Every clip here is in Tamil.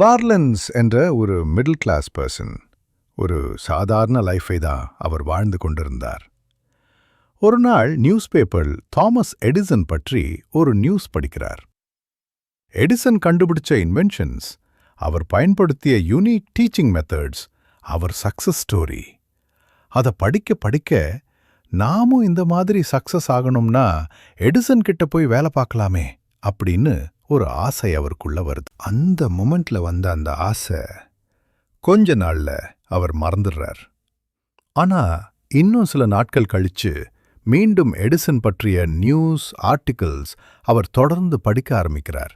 பார்லன்ஸ் என்ற ஒரு மிடில் கிளாஸ் பர்சன் ஒரு சாதாரண லைஃபை தான் அவர் வாழ்ந்து கொண்டிருந்தார். ஒரு நாள் நியூஸ் பேப்பர் தாமஸ் எடிசன் பற்றி ஒரு நியூஸ் படிக்கிறார். எடிசன் கண்டுபிடிச்ச இன்வென்ஷன்ஸ் அவர் பயன்படுத்திய யூனிக் டீச்சிங் மெத்தட்ஸ் அவர் சக்சஸ் ஸ்டோரி அதை படிக்க படிக்க நாமும் இந்த மாதிரி சக்சஸ் ஆகணும்னா எடிசன் கிட்ட போய் வேலை பார்க்கலாமே அப்படின்னு ஒரு ஆசை அவருக்குள்ள வருது. அந்த மொமெண்ட்ல வந்த அந்த ஆசை கொஞ்ச நாள்ல அவர் மறந்துடுறார். ஆனா இன்னும் சில நாட்கள் கழிச்சு மீண்டும் எடிசன் பற்றிய நியூஸ் ஆர்டிகிள்ஸ் அவர் தொடர்ந்து படிக்க ஆரம்பிக்கிறார்.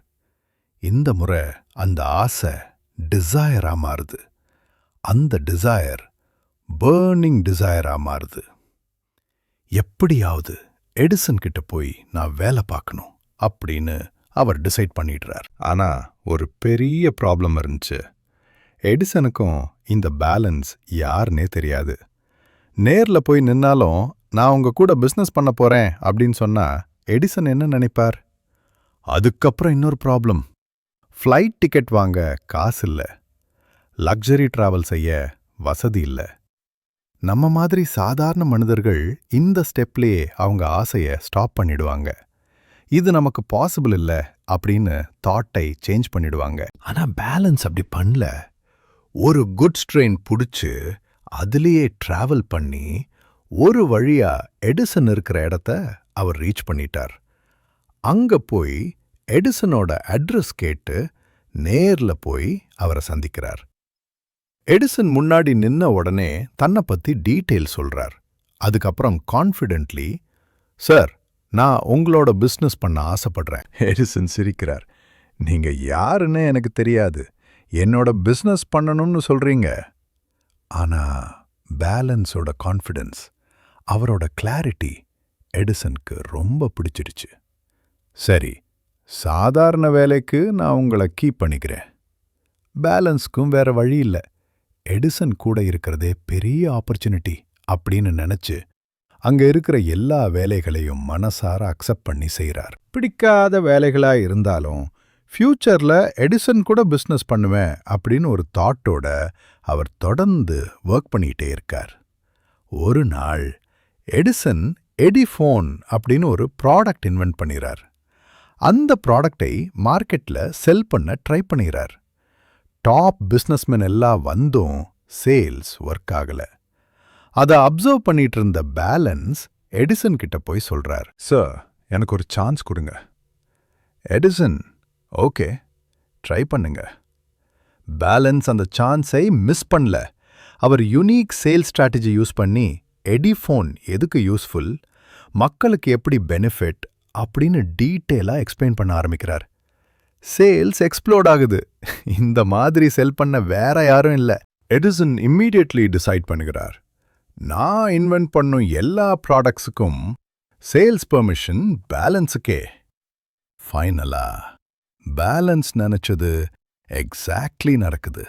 இந்த முறை அந்த ஆசை டிசையரா மாறுது. அந்த டிசையர் பேர்னிங் டிசையரா மாறுது. எப்படியாவது எடிசன் கிட்ட போய் நான் வேலை பார்க்கணும் அப்படின்னு அவர் டிசைட் பண்ணிடுறார். ஆனா ஒரு பெரிய ப்ராப்ளம் இருந்துச்சு. எடிசனுக்கும் இந்த பேலன்ஸ் யாருன்னே தெரியாது. நேர்ல போய் நின்னாலும் நான் உங்க கூட பிசினஸ் பண்ண போறேன் அப்படின்னு சொன்னா எடிசன் என்ன நினைப்பார்? அதுக்கப்புறம் இன்னொரு ப்ராப்ளம் ஃப்ளைட் டிக்கெட் வாங்க காசு இல்ல. லக்ஸரி டிராவல் செய்ய வசதி இல்ல. நம்ம மாதிரி சாதாரண மனிதர்கள் இந்த ஸ்டெப்லயே அவங்க ஆசைய ஸ்டாப் பண்ணிடுவாங்க. இது நமக்கு பாசிபிள் இல்ல அப்படின்னு தாட்டை சேஞ்ச் பண்ணிடுவாங்க. ஆனா பேலன்ஸ் அப்படி பண்ணல. ஒரு குட்ஸ் ட்ரெயின் புடிச்சு அதுலயே டிராவல் பண்ணி ஒரு வழியா எடிசன் இருக்கிற இடத்த அவர் ரீச் பண்ணிட்டார். அங்க போய் எடிசனோட அட்ரஸ் கேட்டு நேர்ல போய் அவரை சந்திக்கிறார். எடிசன் முன்னாடி நின்ன உடனே தன்னை பத்தி டீட்டெயில் சொல்றார். அதுக்கப்புறம் கான்ஃபிடென்ட்லி சார் நான் உங்களோட பிசினஸ் பண்ண ஆசைப்படுறேன். எடிசன் சிரிக்கிறார் நீங்க யாருன்னு எனக்கு தெரியாது. என்னோட பிசினஸ் பண்ணணும்னு சொல்றீங்க. ஆனா பேலன்ஸோட கான்ஃபிடன்ஸ் அவரோட கிளாரிட்டி எடிசனுக்கு ரொம்ப பிடிச்சிருச்சு சரி சாதாரண வேலைக்கு நான் உங்களை கீப் பண்ணிக்கிறேன். பேலன்ஸ்க்கும் வேற வழி இல்ல. எடிசன் கூட இருக்கிறதே பெரிய ஆப்பர்ச்சுனிட்டி அப்படின்னு நினைச்சு அங்க இருக்கிற எல்லா வேலைகளையும் மனசார அக்செப்ட் பண்ணி செய்றார். பிடிக்காத வேலைகளா இருந்தாலும் ஃபியூச்சர்ல எடிசன் கூட பிசினஸ் பண்ணுவேன் அப்படின்னு ஒரு தாட்டோட அவர் தொடர்ந்து ஒர்க் பண்ணிட்டே இருக்கார். ஒரு நாள் எடிசன் எடிஃபோன் அப்படின்னு ஒரு ப்ராடக்ட் இன்வென்ட் பண்ணிறார். அந்த ப்ராடக்டை மார்க்கெட்ல செல் பண்ண ட்ரை பண்ணிறார். டாப் பிசினஸ்மேன் எல்லாம் வந்தும் சேல்ஸ் ஒர்க் ஆகல. அதை அப்சர்வ் பண்ணிட்டு இருந்த பேலன்ஸ் எடிசன் கிட்ட போய் சொல்றார். சார் எனக்கு ஒரு சான்ஸ் கொடுங்க. எடிசன் ஓகே ட்ரை பண்ணுங்க. பேலன்ஸ் அந்த சான்ஸை மிஸ் பண்ணல. அவர் யுனீக் சேல் ஸ்ட்ராட்டஜி யூஸ் பண்ணி எடிஃபோன் எதுக்கு யூஸ்ஃபுல் மக்களுக்கு எப்படி பெனிஃபிட் அப்படின்னு டீட்டெயிலா எக்ஸ்பிளைன் பண்ண ஆரம்பிக்கிறார். சேல்ஸ் எக்ஸ்ப்ளோர்ட் ஆகுது. இந்த மாதிரி செல் பண்ண வேற யாரும் இல்ல. எடிசன் இம்மீடியட்லி டிசைட் பண்ணுகிறார். நான் இன்வென்ட் பண்ணும் எல்லா ப்ராடக்ட்ஸுக்கும் சேல்ஸ் பெர்மிஷன் பேலன்ஸுக்கே ஃபைனலா பேலன்ஸ் நினைச்சது எக்ஸாக்ட்லி நடக்குது.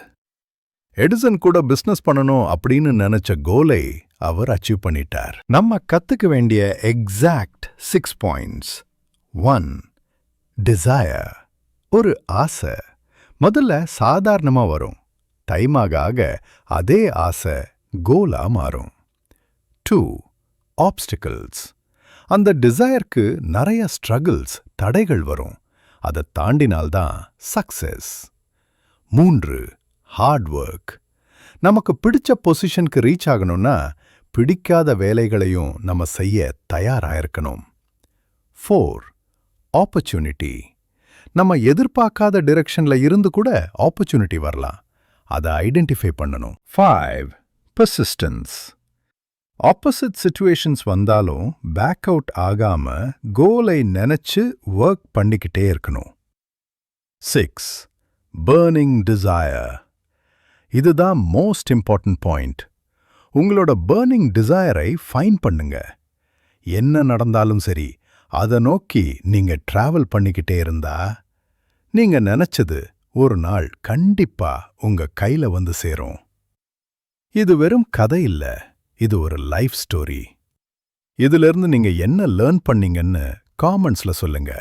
எடிசன் கூட பிசினஸ் பண்ணணும் அப்படின்னு நினைச்ச கோலை அவர் அச்சீவ் பண்ணிட்டார். நம்ம கத்துக்க வேண்டிய exact six points one desire ஒரு ஆசை. முதல்ல சாதாரணமா வரும். டைம் ஆக ஆக அதே ஆசை கோலா மாறும். டூ ஆப்ஸ்டிக்கல்ஸ் அந்த டிசையர்க்கு நிறைய ஸ்ட்ரகிள்ஸ் தடைகள் வரும். அதை தாண்டினால்தான் சக்சஸ் மூன்று ஹார்ட் ஒர்க் நமக்கு பிடிச்ச பொசிஷனுக்கு ரீச் ஆகணும்னா பிடிக்காத வேலைகளையும் நம்ம செய்ய தயாராயிருக்கணும். ஃபோர் ஆப்பர்ச்சுனிட்டி நம்ம எதிர்பார்க்காத டிரெக்ஷனில் இருந்து கூட ஆப்பர்ச்சுனிட்டி வரலாம். அதை ஐடென்டிஃபை பண்ணணும். ஃபைவ் பர்சிஸ்டன்ஸ் ஆப்போசிட் சுச்சுவேஷன்ஸ் வந்தாலும் பேக் அவுட் ஆகாம கோலை நினைச்சு ஒர்க் பண்ணிக்கிட்டே இருக்கணும் சிக்ஸ் பேர்னிங் டிசையர் இதுதான் மோஸ்ட் இம்பார்ட்டன்ட் பாயிண்ட் உங்களோட பேர்னிங் டிசையரை ஃபைன் பண்ணுங்க என்ன நடந்தாலும் சரி அதை நோக்கி நீங்க டிராவல் பண்ணிக்கிட்டே இருந்தா நீங்க நினைச்சது ஒரு நாள் கண்டிப்பா உங்க கையில வந்து சேரும் இது வெறும் கதை இல்ல. இது ஒரு லைஃப் ஸ்டோரி இதிலிருந்து நீங்க என்ன லேர்ன் பண்ணீங்கன்னு காமெண்ட்ஸ்ல சொல்லுங்க.